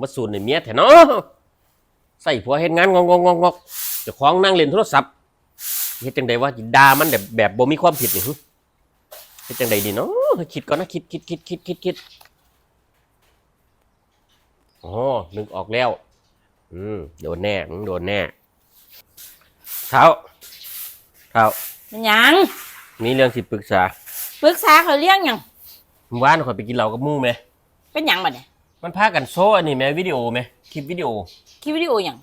มาสูนในเมียแท้เนาะใส่ผัวเฮ็ดงานงงงงงเจ้าของนั่งเล่นโทรศัพท์เฮ็ดจังใดว่าสิด่ามันแบบแบบบ่มีความผิดนี่หึเฮ็ดจังใดดีเนาะคิดก่อนนะคิดคิดคิดคิดคิดคิดอ๋อนึกออกแล้ว อืมโดนแน่มึงโดนแน่เท้าเท้ามันหยังมีเรื่องสิปรึกษาปรึกษาเขาเรื่องหยังเมื่อวานข่อยไปกินเหล้ากับหมู่แหมเป็นหยังบัดเนี่ย มันพากันโซ่อันนี้แหมวิดีโอแหมคลิปวิดีโอ คลิปวิดีโอหยัง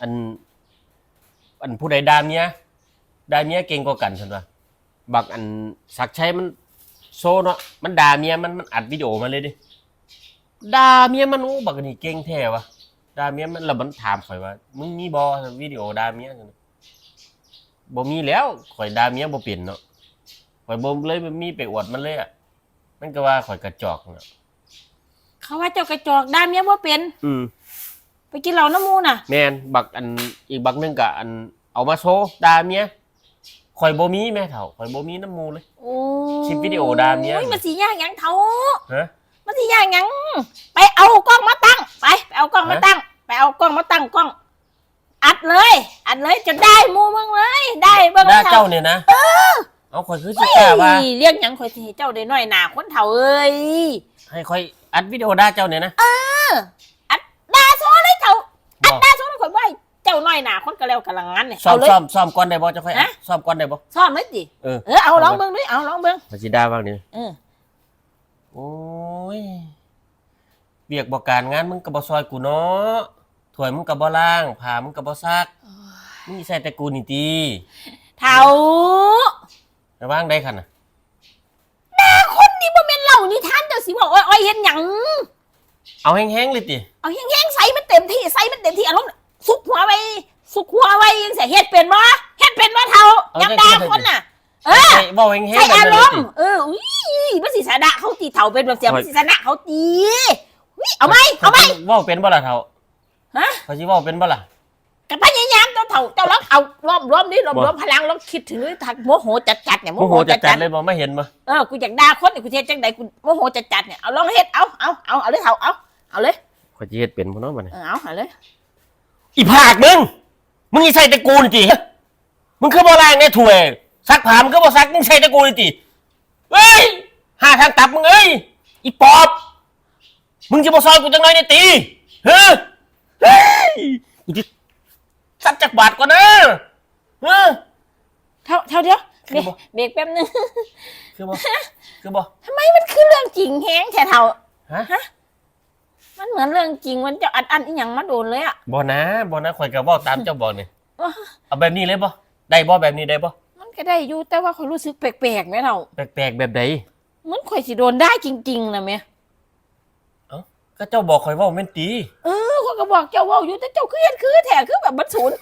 อัน อันผู้ใดด่าเมียด่าเมียเก่งกว่ากันซั่นว่าบักอันสักดิ์ชัยมันโซ่เนาะมันด่าเมียมันมันอัดวิดีโอมาเลยดิด่าเมียมันโอ้บักอันนี้เก่งแท้วะด่าเมียมันแล้วมันถามข่อยว่า มึงมีบ่วิดีโอด่าเมียซั่นน่ะบ่มีแล้วข่อยด่าเมียบ่เป็นเนาะข่อยบ่เลยมีไปอวดมันเลยอะมันก็ว่าข่อยกระจอกเนาะ เขาว่าเจ้ากระจอกด้านเมียบ่เป็น อืมไปกินเหล้าน้ำมูน่ะ แม่นบักอันอีกบักหนึงก็อันเอามาโชว์ด่าเมียข่อยบ่มีแม่เฒ่าข่อยบ่มีน้ำมูเลย โอ้คลิปวิดีโอด่าเมีย โอ้มันสิยากหยังเท่าฮะ มันสิยากหยัง ไปเอากล้องมาตั้ง ไปไปเอากล้องมาฮะ ตั้ง ไปเอากล้องมาตั้งกล้อง อัดเลย อัดเลยจนได้หมูมึงเลย ได้เบิ่งด่าเท่าเจ้าเนี่ยนะ เอาข่อยคือสิกล้าว่าเฮ้ยเรียกหยังข่อยสิให้เจ้าได้น้อยหน้าคนเฒ่าเอ้ยให้ข่อยอัดวิดีโอด่าเจ้าเนี่ยนะอัดด่าซ้อเลยเจ้าอัดบอกด่าซ้อเลยข่อยบ่ให้เจ้าน้อยหน้าคนก็แล้วกันละงั้นเนี่ยซ้อเอามเลย ซ้อมซ้อมก่อนได้บ่เจ้าค่อยอัดฮะ ซ้อมก่อนได้บ่ซ้อมเลยดิเออ เออเอาลองเบิ่งดิเอาลองเบิ่งข่อยสิด่าบ้างนี่เออโอ้ยเวียกบ่การงานมึงก็บ่ซอยกูเนาะถ้วยมึงก็บ่ล้างผ้ามึงก็บ่ซักมึงสิใส่แต่กูนี่ติเฒ่า ระว่างได้คั่นน่ะคนนี้บ่แม่นเหล่านิทานเจ้าสิว่าอ้อยอ้อยเฮ็ดหยังเอาแห้งๆเลยติเอาแห้งๆใส่มันเต็มที่ใส่มันเต็มที่อารมณ์สุกหัวไว้ สุกหัวไว้จังซี่เฮ็ดเป็นบ่เฮ็ดเป็นบ่เฒ่ายังด่าคนน่ะ เออใส่เว้าแห้งใส่ๆแบบอานั้นรเลยมติณ์เอออุ้ยมันสิสะดะเขาตีเฒ่าเป็นแบบเสียโอ้ยมันสิสะดะเขาตีอุ้ยเอาไหมเอาไหมเว้าเป็นบ่ล่ะเฒ่าฮะเขาสิเว้าเป็นบ่ล่ะกันพยายาม เจ้าเฒ่าเจ้าลองเอารวมรวมดิรวมบ่รวมพลังลองคิดถึงทักโมโหจัดๆเนี่ยโมโหจัดๆเลยบ่ไม่เห็นบ่เออกูอยากด่าคนเนี่ยกูเทศจังใดกูโมโหจัดจัดๆเนี่ยเอาลองเฮ็ดเอาเอาเอาเอาเลยเถาเอาเอาเลยข่อยสิเฮ็ดเป็นบ่เนาะบัดนี้เออเอาเอาเลยอีผากมึง มึงอีใส่แต่กูนี่ติมึงคือบ่ล้างในถ้วยซักผ้ามึงก็บ่ซักมึงใส่แต่กูนี่ติเฮ้ยหาทางตับมึงเอ้ยอีปอบ มึงจะบ่ซอยกูจังไดเนี่ยติเฮ้ยเฮ้ยกูจะซัดจัก บาทก่อนนะเฮ้ยเท่าเท่าเดียวเบรคืกอบ่ เบรกแป๊บนึงคือบ่คือบ่ทำไมมันคือเรื่องจริงแฮงแค่เท่า ฮะมันเหมือนเรื่องจริงมันจะอัดอันอีหยังมาโดนเลยอะบ่นะบ่นะข่อยก็เว้าตามเจ้าบอกนี่ว้าเอาแบบนี้เลยบ่ได้บ่แบบนี้ได้บ่มันก็ได้อยู่แต่ว่าข่อยรู้สึกแปลกๆไหมเท่าแปลกๆแบบใดเหมือนข่อยสิโดนได้จริงๆนะแม่ก็เจ้าบอกข่อยเว่าแม่นตีเออข่อยก็บอกเจ้าเว่าอยู่แต่เจ้าคือเฮ็ดคือแท้คือแบบมันศูนย์